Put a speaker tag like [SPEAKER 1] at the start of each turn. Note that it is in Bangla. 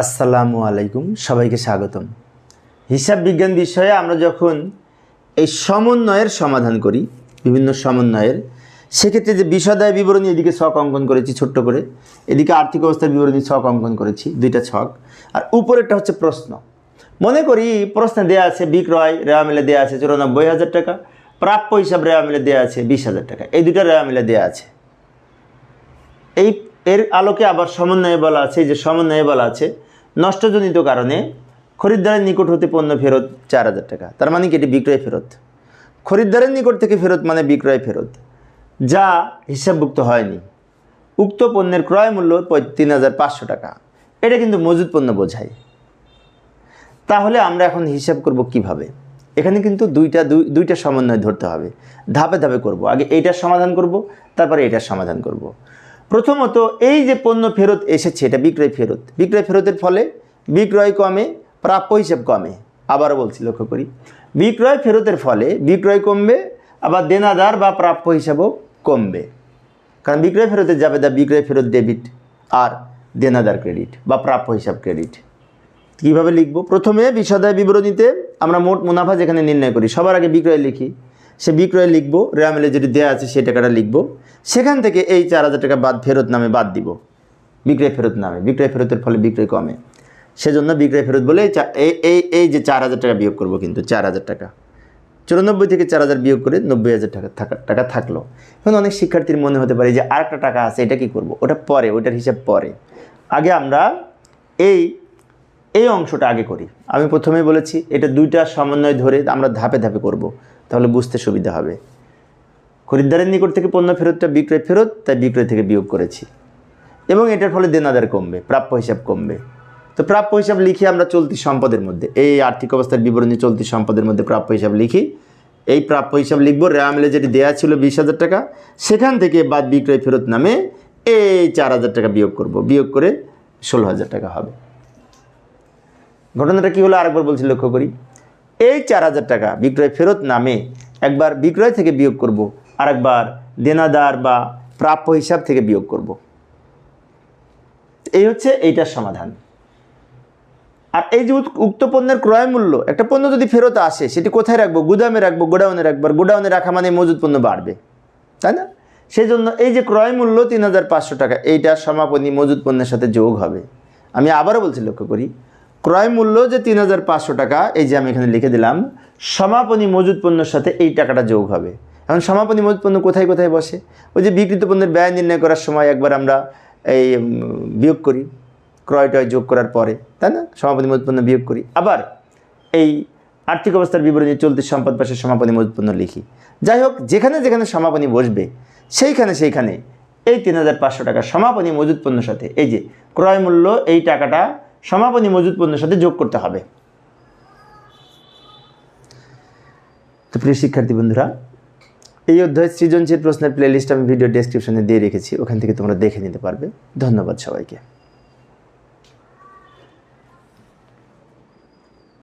[SPEAKER 1] আসসালামু আলাইকুম, সবাইকে স্বাগতম। হিসাব বিজ্ঞান বিষয়ে আমরা যখন এই সমন্বয়ের সমাধান করি, বিভিন্ন সমন্বয়ের, সেক্ষেত্রে যে বিষদায় বিবরণী এদিকে ছক অঙ্কন করেছি ছোট্ট করে, এদিকে আর্থিক অবস্থার বিবরণী ছক অঙ্কন করেছি, দুইটা ছক। আর উপরেরটা হচ্ছে প্রশ্ন। মনে করি প্রশ্নে দেওয়া আছে বিক্রয় রেওয়া মিলে দেওয়া আছে চুরানব্বই হাজার টাকা, প্রাপ্য হিসাব রেওয়া মিলে দেওয়া আছে বিশ হাজার টাকা, এই দুটো রেওয়া মিলে দেওয়া আছে। এই এর আলোকে আবার সমন্বয়ে বলা আছে যে সমন্বয়ে বলা আছে নষ্টজনিত কারণে খরিদ্দারের নিকট হতে পণ্য ফেরত চার হাজার টাকা। তার মানে কি? এটি বিক্রয় ফেরত। খরিদ্দারের নিকট থেকে ফেরত মানে বিক্রয় ফেরত, যা হিসাবভুক্ত হয়নি। উক্ত পণ্যের ক্রয় মূল্য তিন হাজার পাঁচশো টাকা। এটা কিন্তু মজুদ পণ্য বোঝায়। তাহলে আমরা এখন হিসাব করব কীভাবে? এখানে কিন্তু দুইটা, দুই, দুইটা সমন্বয় ধরতে হবে। ধাপে ধাপে করব। আগে এইটার সমাধান করব, তারপরে এটার সমাধান করব। প্রথমত এই যে পণ্য ফেরত এসেছে, এটা বিক্রয় ফেরত। বিক্রয় ফেরতের ফলে বিক্রয় কমে, প্রাপ্য হিসাব কমে। আবারও বলছি, লক্ষ্য করি। বিক্রয় ফেরতের ফলে বিক্রয় কমবে, আবার দেনাদার বা প্রাপ্য হিসাবও কমবে। কারণ বিক্রয় ফেরতের যাবে দা বিক্রয় ফেরত ডেবিট আর দেনাদার ক্রেডিট বা প্রাপ্য হিসাব ক্রেডিট। কীভাবে লিখব? প্রথমে বিশদায় বিবরণীতে আমরা মোট মুনাফা যেখানে নির্ণয় করি, সবার আগে বিক্রয় লিখি। সে বিক্রয় লিখব, রেয়ামেলে যেটি দেওয়া আছে সেই টাকাটা লিখব। সেখান থেকে এই চার হাজার টাকা বাদ ফেরত নামে বাদ দিব। বিক্রয় ফেরত নামে, বিক্রয় ফেরতের ফলে বিক্রয় কমে। সেজন্য বিক্রয় ফেরত বলে এই এই যে চার হাজার টাকা বিয়োগ করব কিন্তু, চার হাজার টাকা। চুরানব্বই থেকে চার হাজার বিয়োগ করে নব্বই হাজার টাকা থাকা, টাকা থাকল। এখন অনেক শিক্ষার্থীর মনে হতে পারে যে আরেকটা টাকা আছে, এটা কি করব? ওটা পরে ওটার হিসাব পরে। আগে আমরা এই এই অংশটা আগে করি। আমি প্রথমেই বলেছি, এটা দুইটা সমন্বয় ধরে আমরা ধাপে ধাপে করব। তাহলে বুঝতে সুবিধা হবে। খরিদ্দারের নিকট থেকে পণ্য ফেরতটা বিক্রয় ফেরত, তাই বিক্রয় থেকে বিয়োগ করেছি। এবং এটার ফলে দেনাদার কমবে, প্রাপ্য হিসাব কমবে। তো প্রাপ্য হিসাব লিখি আমরা চলতি সম্পদের মধ্যে। এই আর্থিক অবস্থার বিবরণী চলতি সম্পদের মধ্যে প্রাপ্য হিসাব লিখি। এই প্রাপ্য হিসাব লিখব রেয়ামিলে যেটি দেওয়া ছিল বিশ হাজার টাকা, সেখান থেকে বাদ বিক্রয় ফেরত নামে এই চার হাজার টাকা বিয়োগ করব। বিয়োগ করে ষোলো হাজার টাকা হবে। ঘটনাটা কী হলো? আরেকবার বলছি, লক্ষ্য করি। এই চার হাজার টাকা বিক্রয় ফেরত নামে একবার বিক্রয় থেকে বিয়োগ করব, আরেকবার দেনাদার বা প্রাপ্য হিসাব থেকে বিয়োগ করব। এই হচ্ছে এইটার সমাধান। আর এই যে উক্ত পণ্যের ক্রয় মূল্য, একটা পণ্য যদি ফেরত আসে, সেটি কোথায় রাখব? গুদামে রাখব, গোডাউনে রাখব গোডাউনে রাখা মানে মজুদ পণ্য বাড়বে, তাই না? সেই জন্য এই যে ক্রয় মূল্য তিন হাজার পাঁচশো টাকা, এইটা সমাপনী মজুদ পণ্যের সাথে যোগ হবে। আমি আবারও বলছি, লক্ষ্য করি ক্রয় মূল্য যে তিন হাজার পাঁচশো টাকা, এই যে আমি এখানে লিখে দিলাম, সমাপনী মজুদ পণ্যের সাথে এই টাকাটা যোগ হবে। এখন সমাপনী মজুদ পণ্য কোথায় কোথায় বসে? ওই যে বিকৃত পণ্যের ব্যয় নির্ণয় করার সময় একবার আমরা এই বিয়োগ করি, ক্রয় টয় যোগ করার পরে, তাই না? সমাপনী মজুদ পণ্য বিয়োগ করি। আবার এই আর্থিক অবস্থার বিবরণী চলতি সম্পদ পাশে সমাপনী মজুদ পণ্য লিখি। যাই হোক, যেখানে যেখানে সমাপনী বসবে, সেইখানে সেইখানে এই তিন হাজার পাঁচশো টাকা সমাপনী মজুদ পণ্যের সাথে, এই যে ক্রয় মূল্য, এই টাকাটা সমাপনী মজুদ পণ্যের সাথে যোগ করতে হবে। তো প্রিয় শিক্ষার্থী বন্ধুরা, এই অধ্যায় সৃজনশীল প্রশ্নের প্লেলিস্ট আমি ভিডিও ডেসক্রিপশনে দিয়ে রেখেছি, ওখান থেকে তোমরা দেখে নিতে পারবে। ধন্যবাদ সবাইকে।